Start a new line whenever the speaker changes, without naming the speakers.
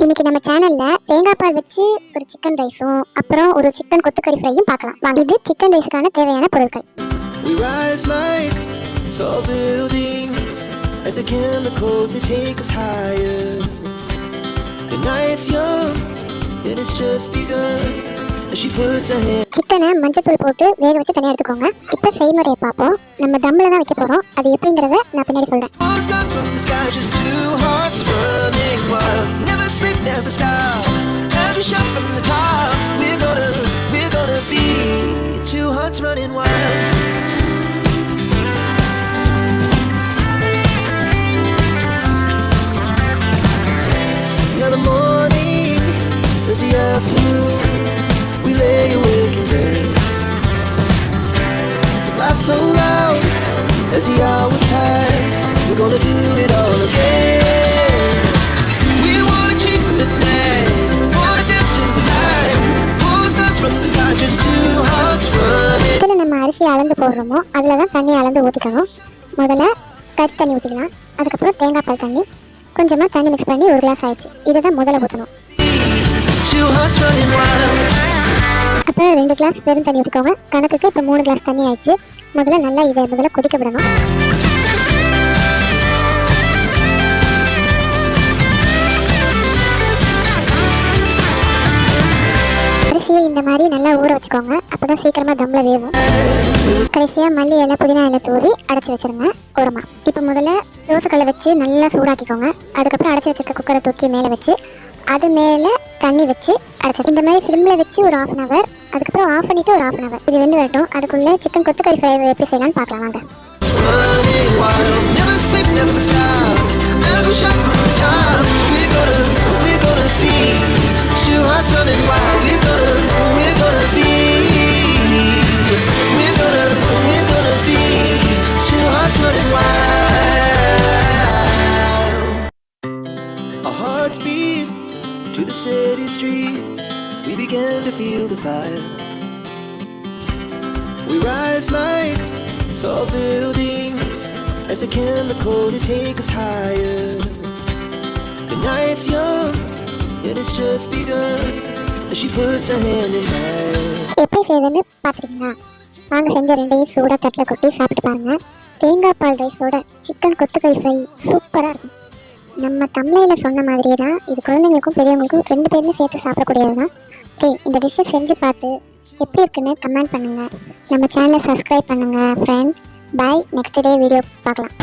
இன்னைக்கு நம்ம சேனல்ல தேங்காய் பால் வச்சு ஒரு சிக்கன் ரைஸும் அப்புறம் ஒரு சிக்கன் கொத்துக்கறி ஃப்ரையும் பார்க்கலாம் வாங்க இது சிக்கன் ரைஸுக்கான தேவையான பொருட்கள்
We rise like tall buildings as the chemicals they take us higher. The night's young and it's just begun
சிக்கனை மஞ்சத்தூள் போட்டு வேக வச்சு தனியாக எடுத்துக்கோங்க. இப்போ செய்முறையை பார்ப்போம். நம்ம தம்மில் தான் வைக்க போகிறோம் அது எப்படிங்கிறத நான் பின்னாடி சொல்கிறேன்
as the hours pass. We're gonna do it all again. We wanna chase the night, wanna dance to the night. Pull stars from the sky, just two hearts running.
இதில் நம்ம அரிசி அளந்து போடுறோமோ அதில் தான் தண்ணி அளந்து ஊற்றிக்கணும் முதல்ல கறி தண்ணி ஊற்றிக்கலாம் அதுக்கப்புறம் தேங்காய் பால் தண்ணி கொஞ்சமாக தண்ணி மிக்ஸ் பண்ணி ஒரு கிளாஸ் ஆயிடுச்சு இதை தான் முதல்ல ஊற்றணும்
Two hearts running wild.
ரெண்டு கிளாஸ் வெறும் தண்ணி ஊற்றிக்கோங்க கணக்குக்கு இப்போ மூணு கிளாஸ் தண்ணி ஆயிடுச்சு. முதல்ல நல்லா இதை முதல்ல கொதிக்க விடணும். அரிசியை இந்த மாதிரி நல்லா ஊற வச்சுக்கோங்க. அப்பதான் சீக்கிரமா தம்ல வேகும் கடைசியா மல்லி இலை புதினா இலை தூவி அடைச்சி வச்சிருங்க. ஓரமா. இப்போ முதல்ல தோசைக்கல்லை வச்சு நல்லா சூடாக்கிக்கோங்க. அதுக்கப்புறம் அடைச்சி வச்சிருக்க குக்கரை தூக்கி மேலே வச்சு அது மேலே தண்ணி வச்சு அடைச்சி இந்த மாதிரி ஃபிலிமில் வச்சு ஒரு ஆஃப் அன் ஹவர் அதுக்கப்புறம் ஆஃப் பண்ணிவிட்டு ஒரு ஆஃப் அன் ஹவர் இது வெந்து வரட்டும். அதுக்குள்ளே சிக்கன் கொத்துக்கறி ஃப்ரை எப்படி செய்யலாம்னு பார்க்கலாம் வாங்க.
To the city streets. We began to feel the fire. We rise like tall buildings as the chemicals that take us higher. The night's young and it's just begun as she puts her hand in mine.
எப்படி செய்யுதுன்னு பார்த்துருக்கீங்களா வாங்க செஞ்ச ரெண்டையும் சூடாக தட்டில் கொட்டி சாப்பிட்டு பாருங்க தேங்காய் பால் ரைஸோட சிக்கன் கொத்துக்கறி ஃப்ரை சூப்பராக இருக்கும் நம்ம தமிழையில் சொன்ன மாதிரியே தான் இது குழந்தைங்களுக்கும் பெரியவங்களுக்கும் ரெண்டு பேருமே சேர்த்து சாப்பிடக்கூடியது தான் ஓகே இந்த டிஷ்ஷை செஞ்சு பார்த்து எப்படி இருக்குன்னு கமெண்ட் பண்ணுங்கள் நம்ம சேனலை சப்ஸ்கிரைப் பண்ணுங்கள் friend bye next day video பார்க்கலாம்.